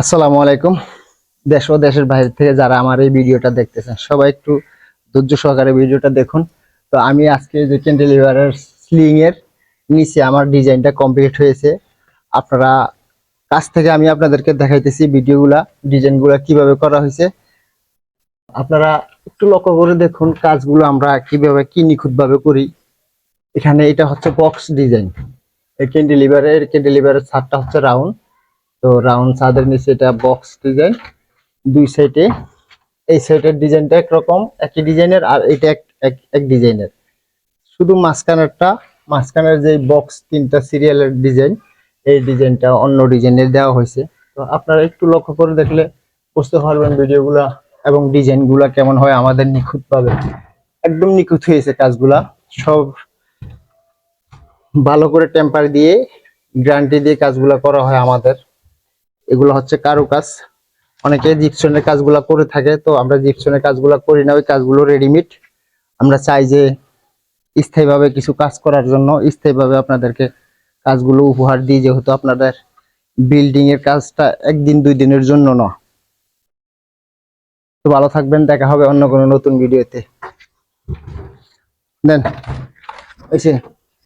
আসসালামু আলাইকুম। দেশ ও দেশের বাইরে থেকে যারা আমার এই ভিডিওটা দেখতেছেন, সবাই একটু ধৈর্য সহকারে ভিডিওটা দেখুন। তো আমি আজকে যে ক্যান্ডেলিভারের স্লিং এর নিচে আমার ডিজাইনটা কমপ্লিট হয়েছে। আপনারা কাছ থেকে আমি আপনাদেরকে দেখাইতেছি ভিডিওগুলা, ডিজাইনগুলা কীভাবে করা হয়েছে। আপনারা একটু লক্ষ্য করে দেখুন কাজগুলো আমরা কীভাবে কি নিখুঁতভাবে করি। এখানে এটা হচ্ছে বক্স ডিজাইন এই ক্যান্ডেলিভারের ক্যান্ডেলিভারের ছাদটা হচ্ছে রাউন্ড তো রাউন্ড ছাদের নিচে এটা বক্স ডিজাইন দুই সাইডে এই সাইডের ডিজাইনটা একরকম, একই ডিজাইনের আর এটা এক, এক- ডিজাইনের। শুধু মাঝখানেরটা, মাঝখানের যে বক্স তিনটা সিরিয়ালের ডিজাইন এই ডিজাইনটা অন্য ডিজাইনের দেওয়া হয়েছে। তো আপনারা একটু লক্ষ্য করে দেখলে বুঝতে পারবেন ভিডিওগুলা এবং ডিজাইনগুলা কেমন হয় আমাদের নিখুঁত পাবে একদম নিখুঁত হয়েছে কাজগুলা। সব ভালো করে টেম্পার দিয়ে গ্যারান্টি দিয়ে কাজগুলা করা হয় আমাদের। এগুলো হচ্ছে কারু কাজ অনেকে জিপসনের কাজগুলা করে থাকে, তো আমরা জিপসনের কাজগুলা করি না, ওই কাজগুলো রেডিমেড আমরা চাই যে স্থায়ীভাবে কিছু কাজ করার জন্য, স্থায়ীভাবে আপনাদেরকে কাজগুলো উপহার দিই, যেহেতু আপনাদের বিল্ডিং এর কাজটা একদিন দুই দিনের জন্য না। তো ভালো থাকবেন, দেখা হবে অন্য কোনো নতুন ভিডিওতে দেন এসে